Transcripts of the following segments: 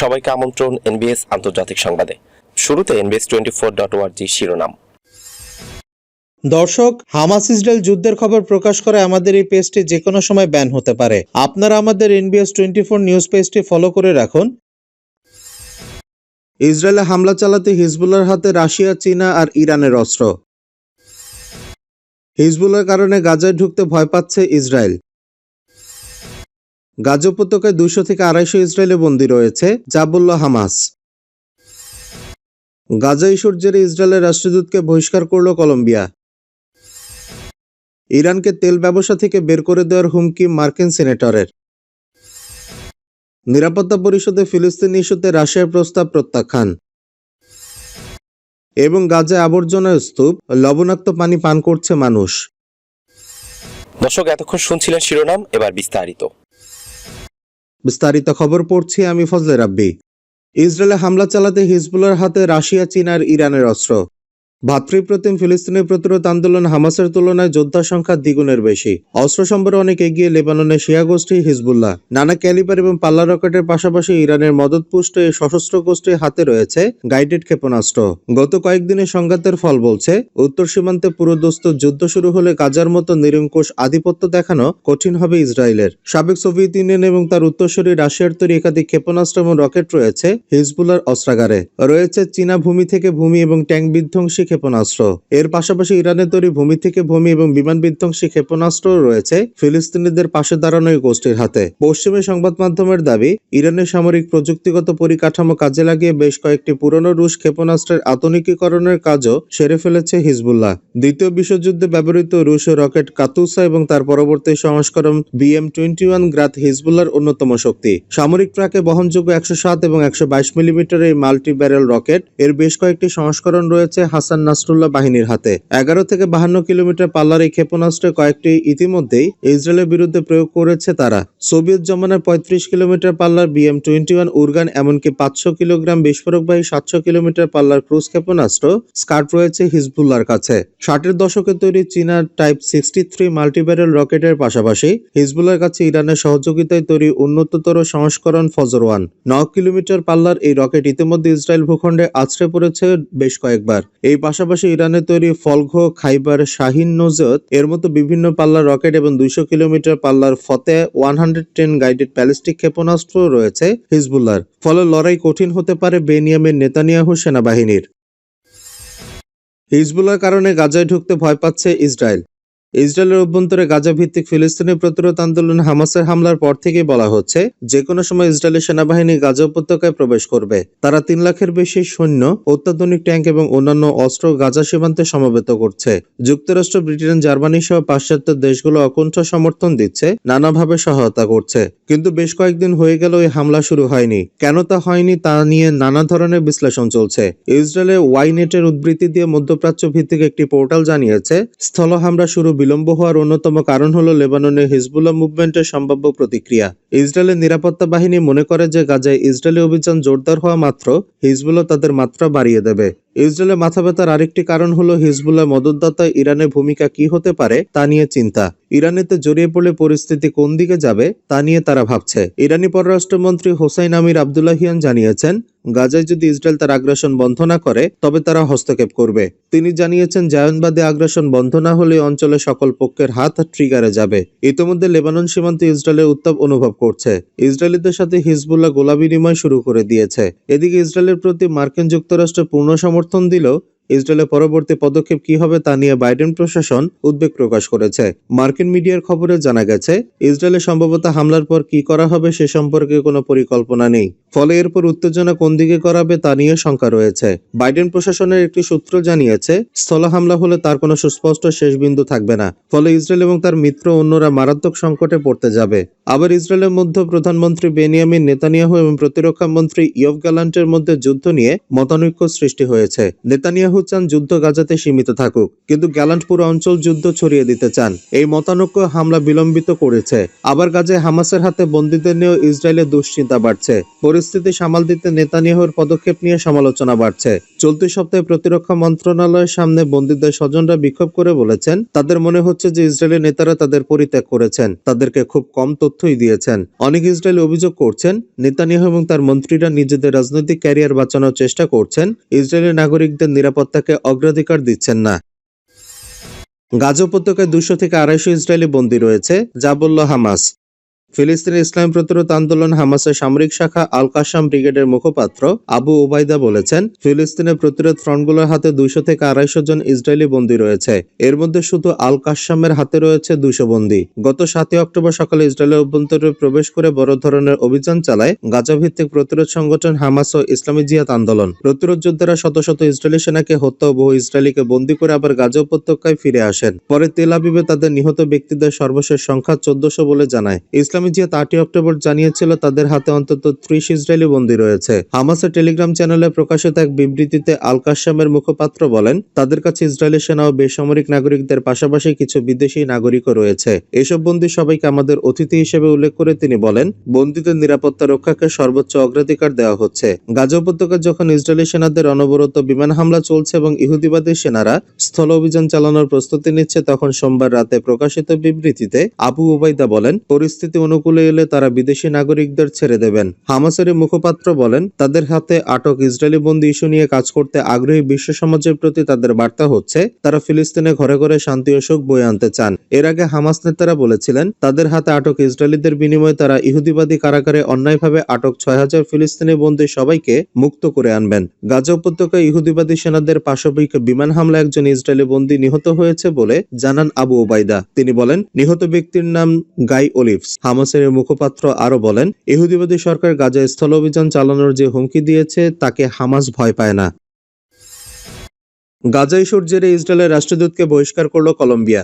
সবাইকে আমন্ত্রণ এনবিএস আন্তর্জাতিক সংবাদে। শুরুতে এনবিএস টোয়েন্টি ফোর ডট ওয়ার্জি শিরোনাম। দর্শক, হামাস ইসরায়েল যুদ্ধের খবর প্রকাশ করে আমাদের এই পেজটি যে কোনো সময় ব্যান হতে পারে। আপনারা আমাদের এনবিএস টোয়েন্টি ফোর নিউজ পেজটি ফলো করে রাখুন। ইসরায়েলে হামলা চালাতে হিজবুল্লার হাতে রাশিয়া, চীনা আর ইরানের অস্ত্র। হিজবুলের কারণে গাজায় ঢুকতে ভয় পাচ্ছে ইসরায়েল। গাজা উপত্যকায় দুইশো থেকে আড়াইশো ইসরায়েলি বন্দী রয়েছে যা বলল হামাস। গাজা ইস্যুর জেরে ইসরায়েলের রাষ্ট্রদূতকে বহিষ্কার করল কলম্বিয়া। ইরানকে তেল ব্যবসা থেকে বের করে দেওয়ার হুমকি মার্কিন সেনেটরের। নিরাপত্তা পরিষদে ফিলিস্তিন ইস্যুতে রাশিয়ার প্রস্তাব প্রত্যাখ্যান। এবং গাজায় আবর্জনা স্তূপ, লবণাক্ত পানি পান করছে মানুষ। দর্শক, এতক্ষণ শুনছিলেন শিরোনাম, এবার বিস্তারিত। বিস্তারিত খবর পড়ছি আমি ফজলে রাব্বি। ইসরায়েলে হামলা চালাতে হিজবুলের হাতে রাশিয়া, চীন আর ইরানের অস্ত্র। ভাতৃপ্রতিম ফিলিস্তিনের প্রতিরোধ আন্দোলন হামাসের তুলনায় যোদ্ধা সংখ্যা দ্বিগুণের বেশি। অস্ত্র সম্বরে অনেক এগিয়ে লেবাননের শিয়া গোষ্ঠী হিজবুল্লাহ। নানা ক্যালিবার এবং পাল্লা রকেটের পাশাপাশি ইরানের মদতপুষ্ট এই সশস্ত্র গোষ্ঠীর হাতে রয়েছে গাইডেড ক্ষেপণাস্ত্র। গত কয়েকদিনের সংঘাতের ফল বলছে, উত্তর সীমান্তে পুরোদস্ত যুদ্ধ শুরু হলে গাজার মতো নিরঙ্কুশ আধিপত্য দেখানো কঠিন হবে ইসরায়েলের। সাবেক সোভিয়েত ইউনিয়ন এবং তার উত্তরসূরি রাশিয়ার তৈরি একাধিক ক্ষেপণাস্ত্র এবং রকেট রয়েছে হিজবুলার অস্ত্রাগারে। রয়েছে চীনা ভূমি থেকে ভূমি এবং ট্যাঙ্ক বিধ্বংসী ক্ষেপণাস্ত্র। এর পাশাপাশি ইরানের তৈরি ভূমি থেকে ভূমি এবং বিমান বিধ্বংসী ক্ষেপণাস্ত্র রয়েছে ফিলিস্তিনিদের পাশে দাঁড়ানো এই গোষ্ঠীর হাতে। পশ্চিমী সংবাদ মাধ্যমের দাবি ইরানের সামরিক প্রযুক্তিগত পরিকাঠামো কাজে লাগিয়ে বেশ কয়েকটি পুরনো রুশ ক্ষেপণাস্ত্রের আধুনিকীকরণের কাজও সেরে ফেলেছে হিজবুল্লাহ। দ্বিতীয় বিশ্বযুদ্ধে ব্যবহৃত রুশ রকেট কাতুসা এবং তার পরবর্তী সংস্করণ বিএম টোয়েন্টি ওয়ান গ্রাত হিজবুল্লার অন্যতম শক্তি। সামরিক ট্রাকে বহনযোগ্য একশো সাত এবং একশো বাইশ মিলিমিটার এই মাল্টি ব্যারেল রকেট, এর বেশ কয়েকটি সংস্করণ রয়েছে হাসান নাসরুল্লাহ বাহিনীর হাতে। এগারো থেকে বাহান্ন কিলোমিটার পাল্লার এই ক্ষেপণাস্ত্রের কয়েকটি ইতিমধ্যেই ইসরায়েলের বিরুদ্ধে প্রয়োগ করেছে তারা। সোভিয়েত জমানার পঁয়ত্রিশ কিলোমিটার পাল্লার বিএম টোয়েন্টি ওয়ান উর্গান, এমনকি পাঁচশো কিলোগ্রাম বিস্ফোরকবাহী সাতশো কিলোমিটার পাল্লার ক্রুজ ক্ষেপণাস্ত্র স্কার্ট রয়েছে হিজবুল্লার কাছে। ষাটের দশকে তৈরি চীনা টাইপ সিক্সটি থ্রি মাল্টিব্যারেল রকেটের পাশাপাশি হিজবুল্লার কাছে ইরানের সহযোগিতায় তৈরি উন্নততর সংস্করণ ফজর ওয়ান। ন কিলোমিটার পাল্লার এই রকেট ইতিমধ্যে ইসরায়েল ভূখণ্ডে আছড়ে পড়েছে বেশ কয়েকবার। এই পাশাপাশি ইরানের তৈরি ফলঘো খাইবার শাহিন নজত এর মতো বিভিন্ন পাল্লার রকেট এবং দুইশো কিলোমিটার পাল্লার Fateh one hundred ten guided ballistic ক্ষেপণাস্ত্র রয়েছে হিজবুল্লার ফলে লড়াই কঠিন হতে পারে বেনিয়ামের নেতানিয়াহু সেনাবাহিনীর। হিজবুল্লার কারণে গাজায় ঢুকতে ভয় পাচ্ছে ইসরায়েল। ইসরায়েলের অভ্যন্তরে গাজা ভিত্তিক ফিলিস্তিনি প্রতিরোধ আন্দোলন হামাসের হামলার পর থেকেই বলা হচ্ছে, যে কোনো সময় ইসরায়েলের সেনাবাহিনী গাজা উপত্যকায় প্রবেশ করবে। তারা তিন লাখের বেশি সৈন্য, অত্যাধুনিক ট্যাঙ্ক এবং অন্যান্য অস্ত্র গাজা সীমান্তে সমবেত করছে। যুক্তরাষ্ট্র, ব্রিটেন, জার্মানি সহ পাশ্চাত্য দেশগুলো অকুণ্ঠ সমর্থন দিচ্ছে, নানাভাবে সহায়তা করছে। কিন্তু বেশ কয়েকদিন হয়ে গেল এই হামলা শুরু হয়নি। কেন তা হয়নি তা নিয়ে নানা ধরনের বিশ্লেষণ চলছে। ইসরায়েলে ওয়াইনেটের উদ্ধৃতি দিয়ে মধ্যপ্রাচ্য ভিত্তিক একটি পোর্টাল জানিয়েছে, স্থল হামলা শুরু বিলম্ব হওয়ার অন্যতম কারণ হল লেবাননে হিজবুল্লাহ মুভমেন্টের সম্ভাব্য প্রতিক্রিয়া। ইসরায়েলের নিরাপত্তা বাহিনী মনে করে যে গাজায় ইসরায়েলি অভিযান জোরদার হওয়া মাত্র হিজবুল্লাহ তাদের মাত্রা বাড়িয়ে দেবে। ইসরায়েলের মাথা ব্যথার আরেকটি কারণ হলো হিজবুল্লাহ মদতদাতা ইরানের ভূমিকা কি হতে পারে তা নিয়ে চিন্তা। ইরানেতে জড়িয়ে পড়লে পরিস্থিতি কোন দিকে যাবে তা নিয়ে তারা ভাবছে। ইরানি পররাষ্ট্রমন্ত্রী হোসাইন আমির আবদুল্লাহিয়ান জানিয়েছেন, গাজায় যদি ইসরায়েল তার আগ্রাসন বন্ধ না করে, তবে তারা হস্তক্ষেপ করবে। তিনি জানিয়েছেন, জায়নবাদী আগ্রাসন বন্ধ না হলে অঞ্চলে সকল পক্ষের হাত ট্রিগারে যাবে। ইতিমধ্যে লেবানন সীমান্তে ইসরায়েলের উত্তাপ অনুভব করছে। ইসরায়েলিদের সাথে হিজবুল্লাহ গোলা বিনিময় শুরু করে দিয়েছে। এদিকে ইসরায়েলের প্রতি মার্কিন যুক্তরাষ্ট্র পূর্ণ সমর্থন দিলেও ইসরায়েলের পরবর্তী পদক্ষেপ কি হবে তা নিয়ে বাইডেন প্রশাসন উদ্বেগ প্রকাশ করেছে। মার্কিন মিডিয়ার খবরে জানা গেছে, ইসরায়েলে সম্ভবত হামলার পর কি করা হবে সে সম্পর্কে কোনো পরিকল্পনা নেই। ফলে এরপর উত্তেজনা কোন দিকে করাবে তা নিয়ে শঙ্কা রয়েছে। বাইডেন প্রশাসনের একটি সূত্র জানিয়েছে, স্থল হামলা হলে তার কোনো সুস্পষ্ট শেষ বিন্দু থাকবে না। ফলে ইসরায়েল এবং তার মিত্র অন্যরা মারাত্মক সংকটে পড়তে যাবে। আবার ইসরায়েলের মধ্যে প্রধানমন্ত্রী বেনিয়ামিন নেতানিয়াহু এবং প্রতিরক্ষা মন্ত্রী ইয়ভ গ্যালান্টের মধ্যে যুদ্ধ নিয়ে মতানৈক্য সৃষ্টি হয়েছে। নেতানিয়াহু নেতানিয়াহু চান যুদ্ধ গাজাতে সীমিত থাকুক, কিন্তু গ্যালান্ট পুরো অঞ্চল যুদ্ধ ছড়িয়ে দিতে চান। এই মতানৈক্য হামলা বিলম্বিত করেছে। আবার গাজায় হামাসের হাতে বন্দীদের নিয়েও ইসরায়েলের দুশ্চিন্তা বাড়ছে। পরিস্থিতি সামাল দিতে নেতানিয়াহুর পদক্ষেপ নিয়ে সমালোচনা বাড়ছে। চলতি সপ্তাহে প্রতিরক্ষা মন্ত্রণালয়ের সামনে বন্দীদের স্বজনরা বিক্ষোভ করে বলেছেন, তাদের মনে হচ্ছে যে ইসরায়েলের নেতারা তাদের পরিত্যাগ করেছেন। তাদেরকে খুব কম তথ্যই দিয়েছেন। অনেক ইসরায়েল অভিযোগ করছেন, নেতানিয়াহু এবং তার মন্ত্রীরা নিজেদের রাজনৈতিক ক্যারিয়ার বাঁচানোর চেষ্টা করছেন। ইসরায়েলি নাগরিকদের নিরাপত্তাকে অগ্রাধিকার দিচ্ছেন না। গাজা উপত্যকায় দুশো থেকে আড়াইশো ইসরায়েলি বন্দী রয়েছে যা বলল হামাস। ফিলিস্তিনের ইসলাম প্রতিরোধ আন্দোলন হামাসের সামরিক শাখা আল কাসাম ব্রিগেডের মুখপাত্র আবু ওবায়দা বলেছেন, ফিলিস্তিনের প্রতিরোধ ফ্রন্টগুলোর হাতে দুইশো থেকে আড়াইশো জন ইসরায়েলি বন্দী রয়েছে। এর মধ্যে শুধু আল কাসামের হাতে রয়েছে দুশো বন্দী। গত সাতই অক্টোবর সকালে ইসরায়েলের অভ্যন্তরে প্রবেশ করে বড় ধরনের অভিযান চালায় গাজা ভিত্তিক প্রতিরোধ সংগঠন হামাস ও ইসলামী জিহাদ আন্দোলন। প্রতিরোধ যোদ্ধারা শত শত ইসরায়েলি সেনাকে হত্যা ও বহু ইসরায়েলিকে বন্দী করে আবার গাজা উপত্যকায় ফিরে আসেন। পরে তেল আবিবে তাদের নিহত ব্যক্তিদের সর্বশেষ সংখ্যা চোদ্দশো বলে জানায়। ইসলামী জিহাদ আটই অক্টোবর জানিয়েছিল, তাদের হাতে অন্তত ত্রিশ ইসরায়েলি বন্দী রয়েছে। হামাসের টেলিগ্রাম চ্যানেলে প্রকাশিত এক বিবৃতিতে আল কাসামের মুখপাত্র বলেন, তাদের কাছে ইসরায়েলি সেনা ও বেসামরিক নাগরিকদের পাশাপাশি কিছু বিদেশি নাগরিকও রয়েছে। এসব বন্দী সবাইকে আমাদের অতিথি হিসেবে উল্লেখ করে তিনি বলেন, বন্দীদের নিরাপত্তা রক্ষাকে সর্বোচ্চ অগ্রাধিকার দেওয়া হচ্ছে। গাজা উপত্যকায় যখন ইসরায়েলি সেনাদের অনবরত বিমান হামলা চলছে এবং ইহুদিবাদী সেনারা স্থল অভিযান চালানোর প্রস্তুতি নিচ্ছে, তখন সোমবার রাতে প্রকাশিত বিবৃতিতে আবু ওবাইদা বলেন, পরিস্থিতি অনুকূলে এলে তারা বিদেশি নাগরিকদের ছেড়ে দেবেন। হামাসের মুখপাত্র বলেন, তাদের হাতে আটক ইসরায়েলি বন্দী ইস্যু নিয়ে কাজ করতে আগ্রহী বিশ্ব সমাজের প্রতি তাদের বার্তা হচ্ছে, তারা ফিলিস্তিনে ঘরে ঘরে শান্তি ও সুখ বয়ে আনতে চান। এর আগে হামাস নেতারা বলেছিলেন, তাদের হাতে আটক ইসরায়েলিদের বিনিময়ে তারা ইহুদিবাদী কারাগারে অন্যায়ভাবে আটক ছয় হাজার ফিলিস্তিনি বন্দী সবাইকে মুক্ত করে আনবেন। গাজা উপত্যকায় ইহুদিবাদী সেনাদের পাশবিক বিমান হামলা একজন ইসরায়েলি বন্দী নিহত হয়েছে বলে জানান আবু ওবাইদা তিনি বলেন, নিহত ব্যক্তির নাম গাই অলিভস হামাসের মুখপাত্র আরও বলেন, ইহুদিবাদী সরকার গাজায় স্থল অভিযান চালানোর যে হুমকি দিয়েছে, তাকে হামাস ভয় পায় না। গাজা সূর্যের ইসরায়েলের রাষ্ট্রদূতকে বহিষ্কার করল কলম্বিয়া।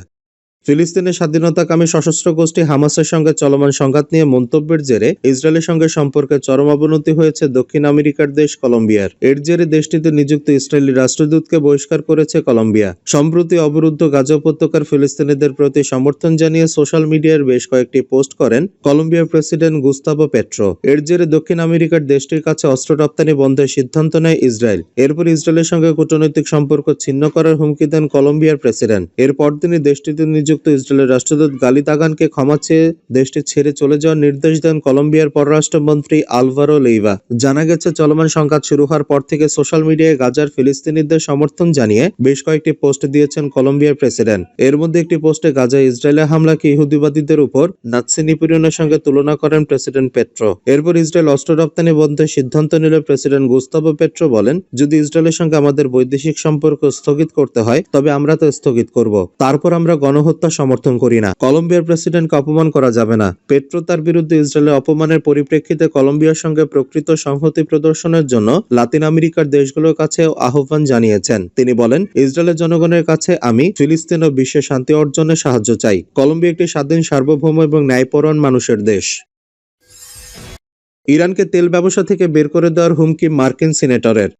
ফিলিস্তিনের স্বাধীনতাকামী সশস্ত্র গোষ্ঠী হামাসের সঙ্গে চলমান সংঘাত নিয়ে মন্তব্যের জেরে ইসরায়েলের সঙ্গে সম্পর্কে চরম অবনতি হয়েছে দক্ষিণ আমেরিকার দেশ কলম্বিয়ার। এর জেরে দেশটিতে নিযুক্ত ইসরায়েলি রাষ্ট্রদূতকে বহিষ্কার করেছে কলম্বিয়া। সম্প্রতি অবরুদ্ধ গাজা উপত্যকার ফিলিস্তিনিদের প্রতি সমর্থন জানিয়ে সোশ্যাল মিডিয়ার বেশ কয়েকটি পোস্ট করেন কলম্বিয়ার প্রেসিডেন্ট গুস্তাভো পেট্রো। এর জেরে দক্ষিণ আমেরিকার দেশটির কাছে অস্ত্র রপ্তানি বন্ধের সিদ্ধান্ত নেয় ইসরায়েল। এরপর ইসরায়েলের সঙ্গে কূটনৈতিক সম্পর্ক ছিন্ন করার হুমকি দেন কলম্বিয়ার প্রেসিডেন্ট। এরপর তিনি দেশটিতে নিযুক্ত ইসরায়েলের রাষ্ট্রদূত গালি তাগানকে ক্ষমা চেয়ে দেশটি ছেড়ে চলে যাওয়ার নির্দেশ দেন কলম্বিয়ার পররাষ্ট্রমন্ত্রী আলভারো লেইভা। জানা গেছে, চলমান সংঘাত শুরু হওয়ার পর থেকে সোশ্যাল মিডিয়ায় গাজার ফিলিস্তিনিদের সমর্থন জানিয়ে বেশ কয়েকটি পোস্ট দিয়েছেন কলম্বিয়ার প্রেসিডেন্ট। এর মধ্যে একটি পোস্টে গাজায় ইসরায়েলের হামলাকে ইহুদিবাদীদের উপর নাৎসি নিপীড়নের সঙ্গে তুলনা করেন প্রেসিডেন্ট পেট্রো। এরপর ইসরায়েল অস্ত্র রপ্তানি বন্ধের সিদ্ধান্ত নিলে প্রেসিডেন্ট গুস্তাভো পেট্রো বলেন, যদি ইসরায়েলের সঙ্গে আমাদের বৈদেশিক সম্পর্ক স্থগিত করতে হয়, তবে আমরা তা স্থগিত করব। তারপর আমরা গণহত্যা সমর্থন করি না। কলম্বিয়ার প্রেসিডেন্টকে অপমান করা যাবে না। পেট্রো তার বিরুদ্ধে ইসরায়েলের অপমানের পরিপ্রেক্ষিতে কলম্বিয়ার সঙ্গে প্রকৃত সংহতি প্রদর্শনের জন্য লাতিন আমেরিকার দেশগুলোর কাছে আহ্বান জানিয়েছেন। তিনি বলেন, ইসরায়েলের জনগণের কাছে আমি ফিলিস্তিন ও বিশ্বে শান্তি অর্জনে সাহায্য চাই। কলম্বিয়া একটি স্বাধীন, সার্বভৌম এবং ন্যায়পরণ মানুষের দেশ। ইরানকে তেল ব্যবসা থেকে বের করে দেওয়ার হুমকি মার্কিন সিনেটরের।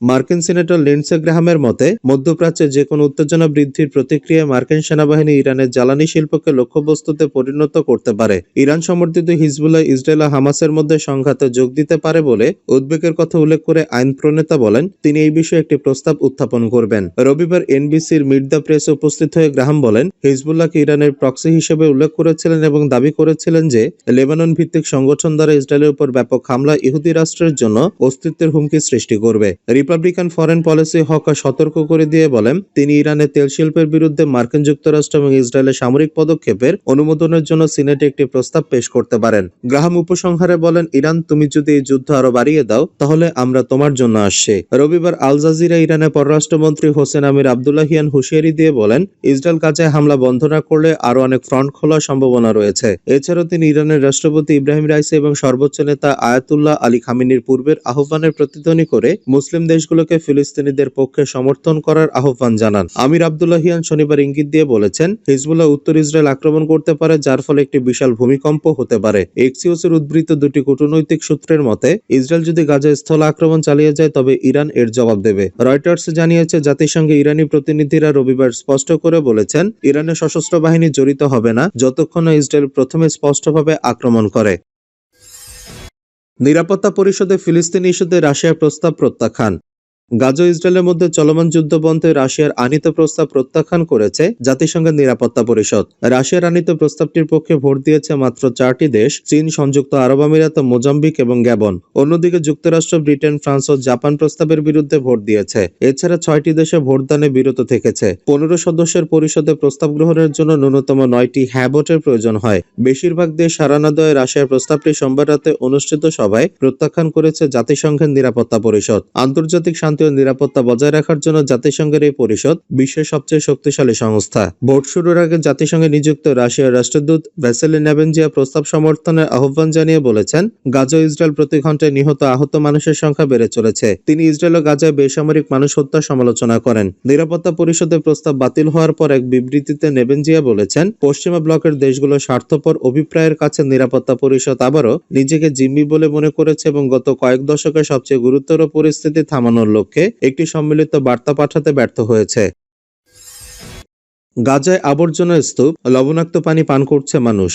মার্কিন সিনেটর লিন্ডসে গ্রাহামের মতে, মধ্যপ্রাচ্যে যে কোনো উত্তেজনা বৃদ্ধির প্রতিক্রিয়ায় মার্কিন সেনাবাহিনী ইরানের জ্বালানি শিল্পকে লক্ষ্যবস্তুতে পরিণত করতে পারে। ইরান সমর্থিত হিজবুল্লাহ, ইসরায়েল ও হামাসের মধ্যে সংঘাতে যোগ দিতে পারে বলে উদ্বেগের কথা উল্লেখ করে আইন প্রণেতা বলেন, তিনি এই বিষয়ে একটি প্রস্তাব উত্থাপন করবেন। রবিবার এনবিসির মিড দ্য প্রেসে উপস্থিত হয়ে গ্রাহাম বলেন, হিজবুল্লাহকে ইরানের প্রক্সি হিসেবে উল্লেখ করেছিলেন এবং দাবি করেছিলেন যে লেবানন ভিত্তিক সংগঠন দ্বারা ইসরায়েলের উপর ব্যাপক হামলা ইহুদি রাষ্ট্রের জন্য অস্তিত্বের হুমকি সৃষ্টি করবে। রিপাবলিকান ফরেন পলিসি হকা সতর্ক করে দিয়ে বলেন, তিনি ইরানের তেল শিল্পের বিরুদ্ধে মার্কিন যুক্তরাষ্ট্র এবং ইসরায়েলের সামরিক পদক্ষেপের অনুমোদনের জন্য সিনেটে একটি প্রস্তাব পেশ করতে পারেন। গ্রাহাম উপসংহারে বলেন, ইরান, তুমি যদি এই যুদ্ধ আরও বাড়িয়ে দাও, তাহলে আমরা তোমার জন্য আসছি। রবিবার আল জাজিরা ইরানের পররাষ্ট্রমন্ত্রী হোসেন আমির আবদুল্লাহিয়ান হুঁশিয়ারি দিয়ে বলেন, ইসরায়েল কাজায় হামলা বন্ধ না করলে আরও অনেক ফ্রন্ট খোলার সম্ভাবনা রয়েছে। এছাড়াও তিনি ইরানের রাষ্ট্রপতি ইব্রাহিম রাইসি এবং সর্বোচ্চ নেতা আয়াতুল্লাহ আলী খামিনির পূর্বের আহ্বানের প্রতিধ্বনি করে মুসলিম দেশগুলোকে ফিলিস্তিনিদের পক্ষে সমর্থন করার আহ্বান জানান। আমির আবদুল্লাহিয়ান শনিবার ইঙ্গিত দিয়ে বলেছেন, হিজবুল্লাহ উত্তর ইসরায়েল আক্রমণ করতে পারে, যার ফলে একটি বিশাল ভূমিকম্প হতে পারে। এক্সিওসের উদ্বৃত্ত দুটি কূটনৈতিক সূত্রের মতে, ইসরায়েল যদি গাজা স্থল আক্রমণ চালিয়ে যায়, তবে ইরান এর জবাব দেবে। রয়টার্স জানিয়েছে, জাতিসংঘে ইরানি প্রতিনিধিরা রবিবার স্পষ্ট করে বলেছেন, ইরানের সশস্ত্র বাহিনী জড়িত হবে না, যতক্ষণ না ইসরায়েল প্রথমে স্পষ্টভাবে আক্রমণ করে। নিরাপত্তা পরিষদে ফিলিস্তিনি ইস্যুতে রাশিয়ার প্রস্তাব প্রত্যাখ্যান। গাজা ইসরায়েলের মধ্যে চলমান যুদ্ধ বন্ধে রাশিয়ার আনিত প্রস্তাব প্রত্যাখ্যান করেছে জাতিসংঘের নিরাপত্তা পরিষদ। রাশিয়ার আনিত প্রস্তাবটির পক্ষে ভোট দিয়েছে মাত্র চারটি দেশ, চীন, সংযুক্ত আরব আমিরাত, মোজাম্বিক এবং গ্যাবন। অন্যদিকে যুক্তরাষ্ট্র, ব্রিটেন, ফ্রান্স ও জাপান প্রস্তাবের বিরুদ্ধে ভোট দিয়েছে। এছাড়া ছয়টি দেশে ভোটদানে বিরত থেকেছে। পনেরো সদস্যের পরিষদে প্রস্তাব গ্রহণের জন্য ন্যূনতম নয়টি হ্যাঁ ভোটের প্রয়োজন হয়। বেশিরভাগ দেশ সারানা দয়ে রাশিয়ার প্রস্তাবটি সোমবার রাতে অনুষ্ঠিত সভায় প্রত্যাখ্যান করেছে জাতিসংঘের নিরাপত্তা পরিষদ। আন্তর্জাতিক শান্তি ও নিরাপত্তা বজায় রাখার জন্য জাতিসংঘের এই পরিষদ বিশ্বের সবচেয়ে শক্তিশালী সংস্থা। ভোট শুরুর আগে জাতিসংঘে নিযুক্ত রাশিয়ার রাষ্ট্রদূত ভ্যাসেলি নেভেনজিয়া প্রস্তাব সমর্থনের আহ্বান জানিয়ে বলেছেন, গাজা ইসরায়েল প্রতি ঘন্টায় নিহত আহত মানুষের সংখ্যা বেড়ে চলেছে। তিনি ইসরায়েল ও গাজায় বেসামরিক মানুষ হত্যা সমালোচনা করেন। নিরাপত্তা পরিষদের প্রস্তাব বাতিল হওয়ার পর এক বিবৃতিতে নেভেনজিয়া বলেছেন, পশ্চিমা ব্লকের দেশগুলো স্বার্থপর অভিপ্রায়ের কাছে নিরাপত্তা পরিষদ আবারও নিজেকে জিম্মি বলে মনে করেছে এবং গত কয়েক দশকে সবচেয়ে গুরুতর পরিস্থিতি থামানোর লক্ষ্যে একটি সম্মিলিত বার্তা পাঠাতে ব্যর্থ হয়েছে। গাজায় আবর্জনা স্তূপ লবণাক্ত পানি পান করছে মানুষ।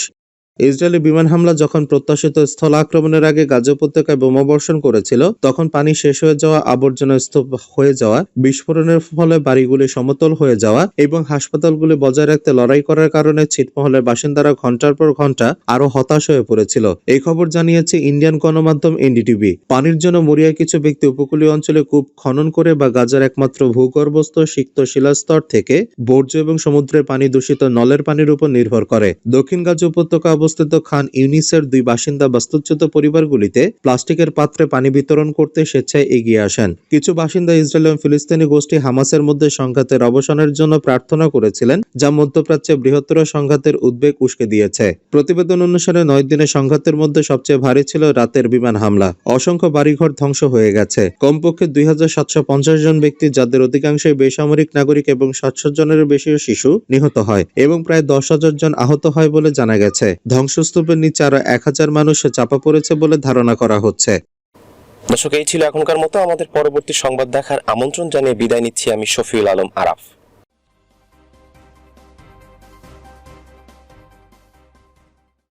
ইসরায়েলি বিমান হামলা যখন প্রত্যাশিত স্থল আক্রমণের আগে গাজা উপত্যকায় বোমাবর্ষণ করেছিল, তখন পানি শেষ হয়ে যাওয়া, আবর্জনা স্তূপ হয়ে যাওয়া, বিস্ফোরণের ফলে বাড়িগুলি সমতল হয়ে যাওয়া এবং হাসপাতালগুলি বজায় রাখতে লড়াই করার কারণে ছিটমহলের বাসিন্দারা ঘণ্টার পর ঘণ্টা আরও হতাশ হয়ে পড়েছিল। এই খবর জানিয়েছে ইন্ডিয়ান গণমাধ্যম এনডিটিভি। পানির জন্য মরিয়া কিছু ব্যক্তি উপকূলীয় অঞ্চলে কূপ খনন করে বা গাজার একমাত্র ভূগর্ভস্থ সিক্ত শিলাস্তর থেকে বর্জ্য এবং সমুদ্রের পানি দূষিত নলের পানির উপর নির্ভর করে। দক্ষিণ গাজা উপত্যকা অবস্থিত খান ইউনিসের দুই বাসিন্দা বাস্তুচ্যুত পরিবারগুলিতে প্লাস্টিকের পাত্রে পানি বিতরণ করতে স্বেচ্ছায় এগিয়ে আসেন। কিছু বাসিন্দা ইসরায়েল এবং ফিলিস্তিনি গোষ্ঠী হামাসের মধ্যে সংঘাতের অবসানের জন্য প্রার্থনা করেছিলেন, যা মধ্যপ্রাচ্যে বৃহত্তর সংঘাতের উদ্বেগ উস্কে দিয়েছে। প্রতিবেদন অনুসারে নয় দিনের সংঘাতের মধ্যে সবচেয়ে ভারী ছিল রাতের বিমান হামলা। অসংখ্য বাড়িঘর ধ্বংস হয়ে গেছে। কমপক্ষে দুই হাজার সাতশো পঞ্চাশ জন ব্যক্তি, যাদের অধিকাংশই বেসামরিক নাগরিক এবং সাতশো জনের বেশি শিশু নিহত হয় এবং প্রায় দশ হাজার জন আহত হয় বলে জানা গেছে। ধ্বংসস্তূপের নিচে আরও এক হাজার মানুষ চাপা পড়েছে বলে ধারণা করা হচ্ছে। দর্শক, এই ছিল এখনকার মতো। আমাদের পরবর্তী সংবাদ দেখার আমন্ত্রণ জানিয়ে বিদায় নিচ্ছি আমি শফিউল আলম আরাফ।